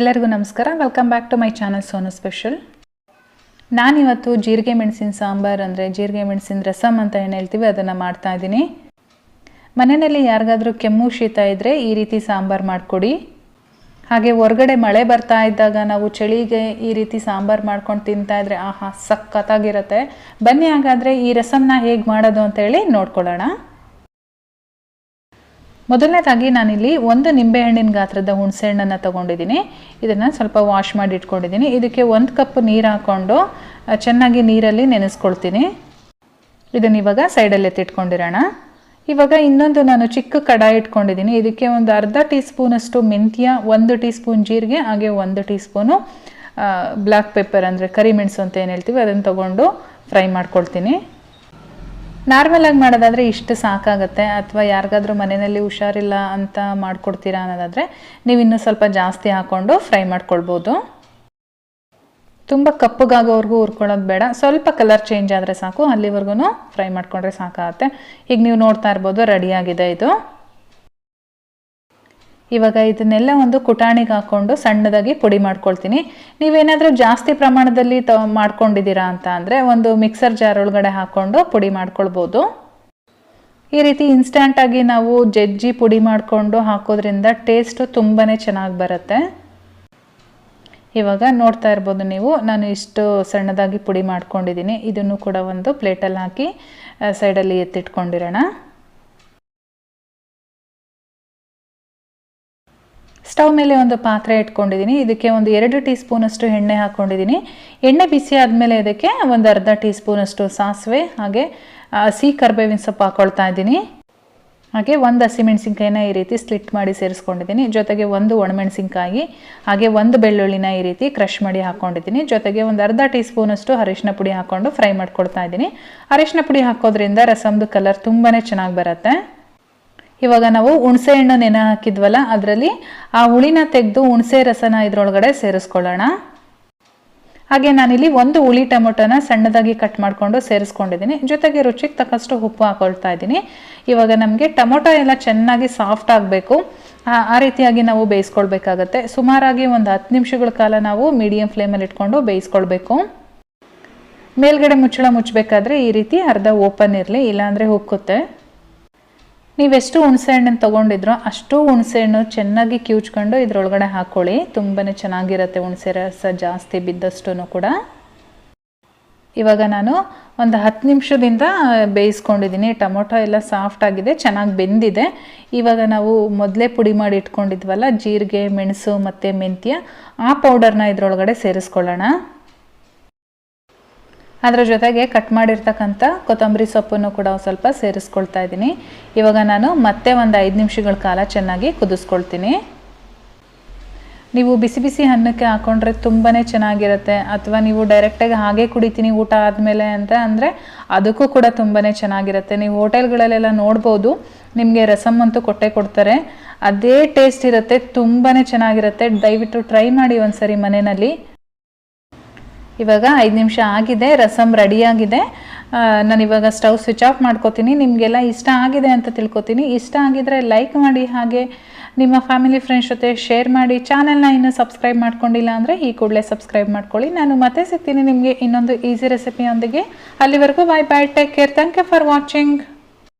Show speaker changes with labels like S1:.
S1: ಎಲ್ಲರಿಗೂ ನಮಸ್ಕಾರ. Welcome back to my channel Sonu special ನಾನಿವತ್ತು ಜೀರಿಗೆ ಮೆಣಸಿನ ಸಾಂಬಾರು ಅಂದರೆ ಜೀರಿಗೆ ಮೆಣಸಿನ ರಸಮ್ ಅಂತ ಏನು ಹೇಳ್ತೀವಿ ಅದನ್ನು ಮಾಡ್ತಾ ಇದ್ದೀನಿ. ಮನೆಯಲ್ಲಿ ಯಾರಿಗಾದರೂ ಕೆಮ್ಮು, ಶೀತ ಇದ್ದರೆ ಈ ರೀತಿ ಸಾಂಬಾರು ಮಾಡಿಕೊಡಿ. ಹಾಗೆ ಹೊರಗಡೆ ಮಳೆ ಬರ್ತಾ ಇದ್ದಾಗ ನಾವು ಚಳಿಗೆ ಈ ರೀತಿ ಸಾಂಬಾರು ಮಾಡ್ಕೊಂಡು ತಿಂತಾ ಇದ್ರೆ ಆಹಾ ಸಖತ್ತಾಗಿರುತ್ತೆ. ಬನ್ನಿ ಹಾಗಾದರೆ ಈ ರಸಮ್ನ ಹೇಗೆ ಮಾಡೋದು ಅಂತೇಳಿ ನೋಡ್ಕೊಳ್ಳೋಣ. ಮೊದಲನೇದಾಗಿ ನಾನಿಲ್ಲಿ ಒಂದು ನಿಂಬೆಹಣ್ಣಿನ ಗಾತ್ರದ ಹುಣಸೆ ಹಣ್ಣನ್ನು ತೊಗೊಂಡಿದ್ದೀನಿ. ಇದನ್ನು ಸ್ವಲ್ಪ ವಾಶ್ ಮಾಡಿ ಇಟ್ಕೊಂಡಿದ್ದೀನಿ. ಇದಕ್ಕೆ ಒಂದು ಕಪ್ ನೀರು ಹಾಕ್ಕೊಂಡು ಚೆನ್ನಾಗಿ ನೀರಲ್ಲಿ ನೆನೆಸ್ಕೊಳ್ತೀನಿ. ಇದನ್ನು ಇವಾಗ ಸೈಡಲ್ಲಿ ಎತ್ತಿಟ್ಕೊಂಡಿರೋಣ. ಇವಾಗ ಇನ್ನೊಂದು ನಾನು ಚಿಕ್ಕ ಕಡಾಯಿ ಇಟ್ಕೊಂಡಿದ್ದೀನಿ. ಇದಕ್ಕೆ ಒಂದು ಅರ್ಧ ಟೀ ಸ್ಪೂನಷ್ಟು ಮೆಂತ್ಯ, ಒಂದು ಟೀ ಸ್ಪೂನ್ ಜೀರಿಗೆ, ಹಾಗೆ ಒಂದು ಟೀ ಸ್ಪೂನು ಬ್ಲ್ಯಾಕ್ ಪೆಪ್ಪರ್ ಅಂದರೆ ಕರಿಮೆಣಸು ಅಂತ ಏನು ಹೇಳ್ತೀವಿ ಅದನ್ನು ತೊಗೊಂಡು ಫ್ರೈ ಮಾಡ್ಕೊಳ್ತೀನಿ. ನಾರ್ಮಲ್ ಆಗಿ ಮಾಡೋದಾದರೆ ಇಷ್ಟು ಸಾಕಾಗುತ್ತೆ, ಅಥವಾ ಯಾರಿಗಾದ್ರೂ ಮನೆಯಲ್ಲಿ ಹುಷಾರಿಲ್ಲ ಅಂತ ಮಾಡ್ಕೊಡ್ತೀರಾ ಅನ್ನೋದಾದರೆ ನೀವು ಇನ್ನೂ ಸ್ವಲ್ಪ ಜಾಸ್ತಿ ಹಾಕ್ಕೊಂಡು ಫ್ರೈ ಮಾಡ್ಕೊಳ್ಬೋದು. ತುಂಬ ಕಪ್ಪಗಾಗೋವರೆಗೂ ಹುರ್ಕೊಳ್ಳೋದು ಬೇಡ. ಸ್ವಲ್ಪ ಕಲರ್ ಚೇಂಜ್ ಆದರೆ ಸಾಕು ಅಲ್ಲಿವರೆಗೂ ಫ್ರೈ ಮಾಡಿಕೊಂಡ್ರೆ ಸಾಕಾಗುತ್ತೆ. ಈಗ ನೀವು ನೋಡ್ತಾ ಇರ್ಬೋದು ರೆಡಿಯಾಗಿದೆ ಇದು. ಇವಾಗ ಇದನ್ನೆಲ್ಲ ಒಂದು ಕುಟಾಣಿಗೆ ಹಾಕ್ಕೊಂಡು ಸಣ್ಣದಾಗಿ ಪುಡಿ ಮಾಡ್ಕೊಳ್ತೀನಿ. ನೀವೇನಾದರೂ ಜಾಸ್ತಿ ಪ್ರಮಾಣದಲ್ಲಿ ತ, ಮಾಡ್ಕೊಂಡಿದ್ದೀರಾ ಅಂತ ಅಂದರೆ ಒಂದು ಮಿಕ್ಸರ್ ಜಾರ್ ಒಳಗಡೆ ಹಾಕ್ಕೊಂಡು ಪುಡಿ ಮಾಡ್ಕೊಳ್ಬೋದು. ಈ ರೀತಿ ಇನ್ಸ್ಟಂಟಾಗಿ ನಾವು ಜಜ್ಜಿ ಪುಡಿ ಮಾಡಿಕೊಂಡು ಹಾಕೋದ್ರಿಂದ ಟೇಸ್ಟು ತುಂಬಾ ಚೆನ್ನಾಗಿ ಬರುತ್ತೆ. ಇವಾಗ ನೋಡ್ತಾ ಇರ್ಬೋದು ನೀವು, ನಾನು ಇಷ್ಟು ಸಣ್ಣದಾಗಿ ಪುಡಿ ಮಾಡ್ಕೊಂಡಿದ್ದೀನಿ. ಇದನ್ನು ಕೂಡ ಒಂದು ಪ್ಲೇಟಲ್ಲಿ ಹಾಕಿ ಸೈಡಲ್ಲಿ ಎತ್ತಿಟ್ಕೊಂಡಿರೋಣ. ಸ್ಟವ್ ಮೇಲೆ ಒಂದು ಪಾತ್ರೆ ಇಟ್ಕೊಂಡಿದ್ದೀನಿ. ಇದಕ್ಕೆ ಒಂದು ಎರಡು ಟೀ ಸ್ಪೂನಷ್ಟು ಎಣ್ಣೆ ಹಾಕ್ಕೊಂಡಿದ್ದೀನಿ ಎಣ್ಣೆ ಬಿಸಿ ಆದಮೇಲೆ ಇದಕ್ಕೆ ಒಂದು ಅರ್ಧ ಟೀ ಸ್ಪೂನಷ್ಟು ಸಾಸಿವೆ, ಹಾಗೆ ಹಸಿ ಕರ್ಬೇವಿನ ಸೊಪ್ಪು ಹಾಕ್ಕೊಳ್ತಾ ಇದ್ದೀನಿ. ಹಾಗೆ ಒಂದು ಹಸಿಮೆಣಸಿನ್ಕಾಯಿನ ಈ ರೀತಿ ಸ್ಲಿಟ್ ಮಾಡಿ ಸೇರಿಸ್ಕೊಂಡಿದ್ದೀನಿ. ಜೊತೆಗೆ ಒಂದು ಒಣಮೆಣಸಿನ್ಕಾಯಿ, ಹಾಗೆ ಒಂದು ಬೆಳ್ಳುಳ್ಳಿನ ಈ ರೀತಿ ಕ್ರಷ್ ಮಾಡಿ ಹಾಕ್ಕೊಂಡಿದ್ದೀನಿ ಜೊತೆಗೆ ಒಂದು ಅರ್ಧ ಟೀ ಸ್ಪೂನಷ್ಟು ಅರಿಶಿನ ಪುಡಿ ಹಾಕ್ಕೊಂಡು ಫ್ರೈ ಮಾಡ್ಕೊಳ್ತಾ ಇದ್ದೀನಿ. ಅರಿಶಿನ ಪುಡಿ ಹಾಕೋದ್ರಿಂದ ರಸಮ್ದು ಕಲರ್ ತುಂಬಾ ಚೆನ್ನಾಗಿ ಬರುತ್ತೆ. ಇವಾಗ ನಾವು ಹುಣಸೆ ಹಣ್ಣು ನೆನೆ ಹಾಕಿದ್ವಲ್ಲ ಅದರಲ್ಲಿ ಆ ಹುಳಿನ ತೆಗೆದು ಹುಣಸೆ ರಸನ ಇದರೊಳಗಡೆ ಸೇರಿಸ್ಕೊಳ್ಳೋಣ. ಹಾಗೆ ನಾನಿಲ್ಲಿ ಒಂದು ಹುಳಿ ಟೊಮೊಟೊನ ಸಣ್ಣದಾಗಿ ಕಟ್ ಮಾಡಿಕೊಂಡು ಸೇರಿಸ್ಕೊಂಡಿದ್ದೀನಿ. ಜೊತೆಗೆ ರುಚಿಗೆ ತಕ್ಕಷ್ಟು ಉಪ್ಪು ಹಾಕೊಳ್ತಾ ಇದ್ದೀನಿ. ಇವಾಗ ನಮಗೆ ಟೊಮೊಟೊ ಎಲ್ಲ ಚೆನ್ನಾಗಿ ಸಾಫ್ಟ್ ಆಗಬೇಕು. ಆ ರೀತಿಯಾಗಿ ನಾವು ಬೇಯಿಸ್ಕೊಳ್ಬೇಕಾಗತ್ತೆ. ಸುಮಾರಾಗಿ ಒಂದು ಹತ್ತು ನಿಮಿಷಗಳ ಕಾಲ ನಾವು ಮೀಡಿಯಂ ಫ್ಲೇಮಲ್ಲಿ ಇಟ್ಕೊಂಡು ಬೇಯಿಸ್ಕೊಳ್ಬೇಕು. ಮೇಲ್ಗಡೆ ಮುಚ್ಚಳ ಮುಚ್ಚಬೇಕಾದ್ರೆ ಈ ರೀತಿ ಅರ್ಧ ಓಪನ್ ಇರಲಿ, ಇಲ್ಲಾಂದರೆ ಉಕ್ಕುತ್ತೆ. ನೀವೆಷ್ಟು ಹುಣಸೆ ಹಣ್ಣನ್ನು ತೊಗೊಂಡಿದ್ರೋ ಅಷ್ಟು ಹುಣಸೆ ಹಣ್ಣು ಚೆನ್ನಾಗಿ ಕಿವುಚ್ಕೊಂಡು ಇದರೊಳಗಡೆ ಹಾಕ್ಕೊಳ್ಳಿ ತುಂಬಾ ಚೆನ್ನಾಗಿರುತ್ತೆ ಹುಣಸೆ ರಸ ಜಾಸ್ತಿ ಬಿದ್ದಷ್ಟು ಕೂಡ. ಇವಾಗ ನಾನು ಒಂದು ಹತ್ತು ನಿಮಿಷದಿಂದ ಬೇಯಿಸ್ಕೊಂಡಿದ್ದೀನಿ. ಟೊಮೊಟೊ ಎಲ್ಲ ಸಾಫ್ಟ್ ಆಗಿದೆ, ಚೆನ್ನಾಗಿ ಬೆಂದಿದೆ. ಇವಾಗ ನಾವು ಮೊದಲೇ ಪುಡಿ ಮಾಡಿ ಇಟ್ಕೊಂಡಿದ್ವಲ್ಲ, ಜೀರಿಗೆ, ಮೆಣಸು ಮತ್ತು ಮೆಂತ್ಯ, ಆ ಪೌಡರ್ನ ಇದರೊಳಗಡೆ ಸೇರಿಸ್ಕೊಳ್ಳೋಣ. ಅದರ ಜೊತೆಗೆ ಕಟ್ ಮಾಡಿರ್ತಕ್ಕಂಥ ಕೊತ್ತಂಬರಿ ಸೊಪ್ಪನ್ನು ಕೂಡ ಸ್ವಲ್ಪ ಸೇರಿಸ್ಕೊಳ್ತಾ ಇದ್ದೀನಿ. ಇವಾಗ ನಾನು ಮತ್ತೆ ಒಂದು ಐದು ನಿಮಿಷಗಳ ಕಾಲ ಚೆನ್ನಾಗಿ ಕುದಿಸ್ಕೊಳ್ತೀನಿ. ನೀವು ಬಿಸಿ ಬಿಸಿ ಅನ್ನಕ್ಕೆ ಹಾಕೊಂಡ್ರೆ ತುಂಬಾ ಚೆನ್ನಾಗಿರುತ್ತೆ. ಅಥವಾ ನೀವು ಡೈರೆಕ್ಟಾಗಿ ಹಾಗೆ ಕುಡಿತೀನಿ ಊಟ ಆದಮೇಲೆ ಅಂತ ಅಂದರೆ ಅದಕ್ಕೂ ಕೂಡ ತುಂಬಾ ಚೆನ್ನಾಗಿರುತ್ತೆ. ನೀವು ಹೋಟೆಲ್ಗಳಲ್ಲೆಲ್ಲ ನೋಡ್ಬೋದು, ನಿಮಗೆ ರಸಮ್ ಅಂತೂ ಕೊಟ್ಟೆ ಕೊಡ್ತಾರೆ. ಅದೇ ಟೇಸ್ಟ್ ಇರುತ್ತೆ ತುಂಬಾ ಚೆನ್ನಾಗಿರುತ್ತೆ. ದಯವಿಟ್ಟು ಟ್ರೈ ಮಾಡಿ ಒಂದು ಸರಿ ಮನೆಯಲ್ಲಿ. ಇವಾಗ ಐದು ನಿಮಿಷ ಆಗಿದೆ ರಸಮ್ ರೆಡಿಯಾಗಿದೆ. ನಾನು ಇವಾಗ ಸ್ಟವ್ ಸ್ವಿಚ್ ಆಫ್ ಮಾಡ್ಕೋತೀನಿ. ನಿಮಗೆಲ್ಲ ಇಷ್ಟ ಆಗಿದೆ ಅಂತ ತಿಳ್ಕೊತೀನಿ. ಇಷ್ಟ ಆಗಿದ್ರೆ ಲೈಕ್ ಮಾಡಿ ಹಾಗೆ ನಿಮ್ಮ ಫ್ಯಾಮಿಲಿ ಫ್ರೆಂಡ್ಸ್ ಜೊತೆ ಶೇರ್ ಮಾಡಿ. ಚಾನೆಲ್ನ ಇನ್ನೂ ಸಬ್ಸ್ಕ್ರೈಬ್ ಮಾಡ್ಕೊಂಡಿಲ್ಲ ಅಂದರೆ ಈ ಕೂಡಲೇ ಸಬ್ಸ್ಕ್ರೈಬ್ ಮಾಡ್ಕೊಳ್ಳಿ. ನಾನು ಮತ್ತೆ ಸಿಗ್ತೀನಿ ನಿಮಗೆ ಇನ್ನೊಂದು ಈಸಿ ರೆಸಿಪಿಯೊಂದಿಗೆ. ಅಲ್ಲಿವರೆಗೂ bye bye take care thank you for watching